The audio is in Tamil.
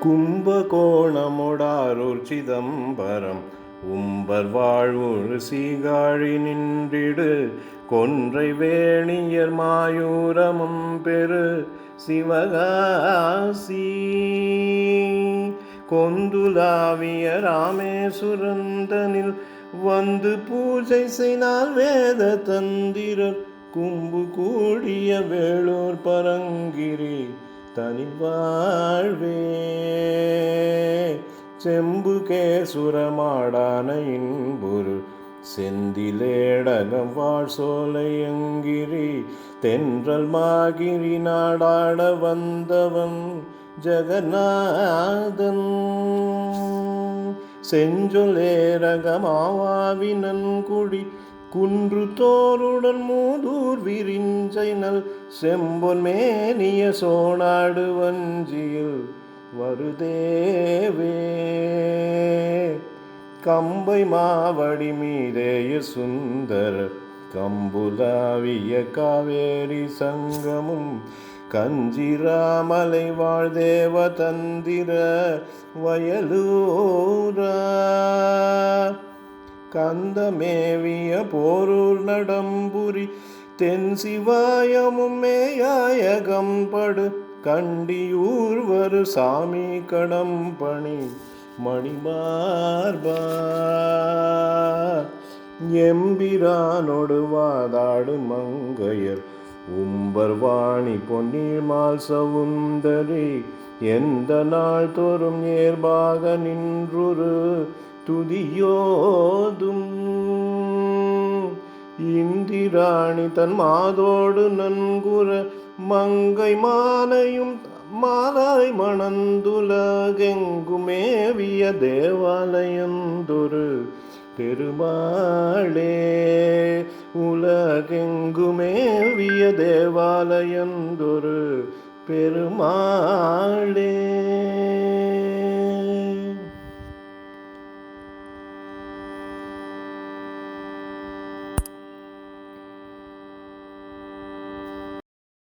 கும்பகோணமுடாரூர் சிதம்பரம். உம்பர் வாழ்வூர் சீகாழி நின்றிடு. கொன்றை வேணியர் மாயூரமும் பெரு சிவகாசி கொந்துலாவிய ராமேசுரந்தனில் வந்து பூஜை செய்தால் வேத தந்திரர் கும்பு கூடிய வேளூர் பரங்கிரி. தனி வாழ்வே செம்பு கேசுரமாடான இன்புரு செந்திலேடகம் வாழ் சோலையங்கிரி தென்றல் மாகிரி நாடாட வந்தவன் ஜெகநாதன். செஞ்சொலேரகமாவாவினன் குடி குன்று தோருடன் மூதூர் விரிஞ்சைனல் செம்பொன் மேனிய சோனாடு வஞ்சியில். வருதேவே. கம்பை மாவடி மீதேய சுந்தர கம்புலாவிய காவேரி சங்கமும் கஞ்சிராமலை வாழ்தேவ தந்திர வயலூரா. கந்தமேவிய போரூர் நடம்புரி தென் சிவாயமும் மேயாயகம் படு வரு சாமி கடம்பணி மணிமார்பா எம்பிரானொடு வாதாடு மங்கையர். உம்பர் வாணி பொன்னிமால் சவுந்தரி. எந்த நாள் தோறும் ஏர்பாக நின்றுரு துதியோதும். இந்திராணி தன் மாதோடு நன்குற மங்கை மாலையும் மாலாய் மணந்துலகெங்குமேவிய தேவாலயந்தொரு பெருமாளே. உலகெங்குமேவிய தேவாலயந்தொரு பெருமாளே.